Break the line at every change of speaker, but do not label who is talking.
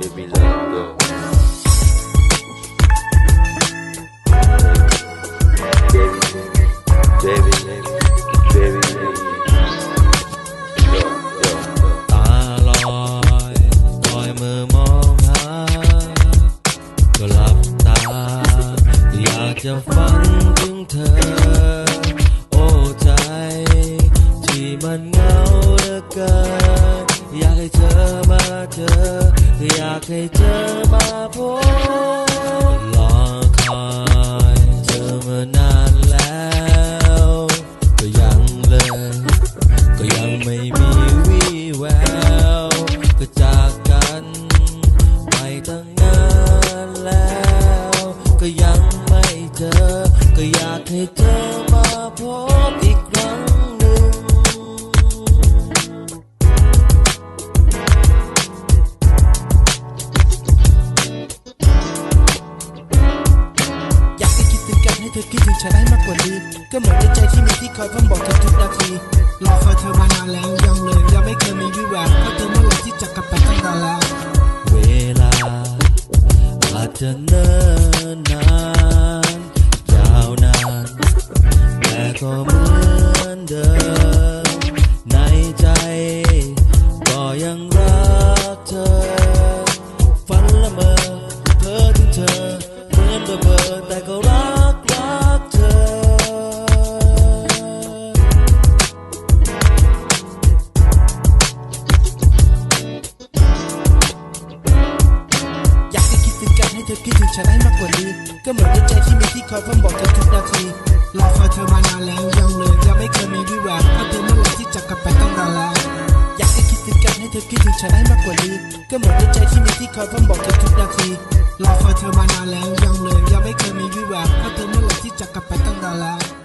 baby let go
ตาลอยลอยมือมองหาก็หลับตา อยากจะฝันถึงเธอ โอ้ใจ ที่มันเหงาเหลือเกิน อยากให้เธอมาเจอ อยากให้เธอมาพบรอคอยเธอมานานแล้ว ก็ยังเลย ก็ยังไม่มีวี่แวว ก็จากกันไปตั้งนานแล้ว ก็ยังไม่เจอ ก็อยากให้เธอมาพบ
เธอคิดถึงฉันได้มากกว่านี้ ก็เหมือนในใจที่มีที่คอยพร่ำบอกเธอทุกนาที รอคอยเธอมานานแล้วยังเลยยังไม่เคยมีวิแววเพราะเธอเมื่อไหร่ที่จะกลับไปตั้งนานแล้ว
เวลาอาจจะเนิ่นนานยาวนาน แต่ก็เหมือนเดิม อ
คิดถึงฉันให้มากกว่านี้ ก็เหมือนในใจที่มีที่คอยพร่ำบอกเธอทุกนาทีรอคอยเธอมานานแล้วยังเลยยังไม่เคยมีวิแววเพราเธอเมื่อไหร่ที่จะกลับไปตั้งนานแล้วอยากให้คิดถึงกันให้เธอคิดถึงฉันให้มากกว่านี้ ก็เหมือนในใจที่มีที่คอยพร่ำบอกเธอทุกนาทีรอคอยเธอมานานแล้วยังเลยยังไม่เคยมีวิแววเพราเธอเมื่อไหร่ที่จะกลับไปตั้งนานแล้ว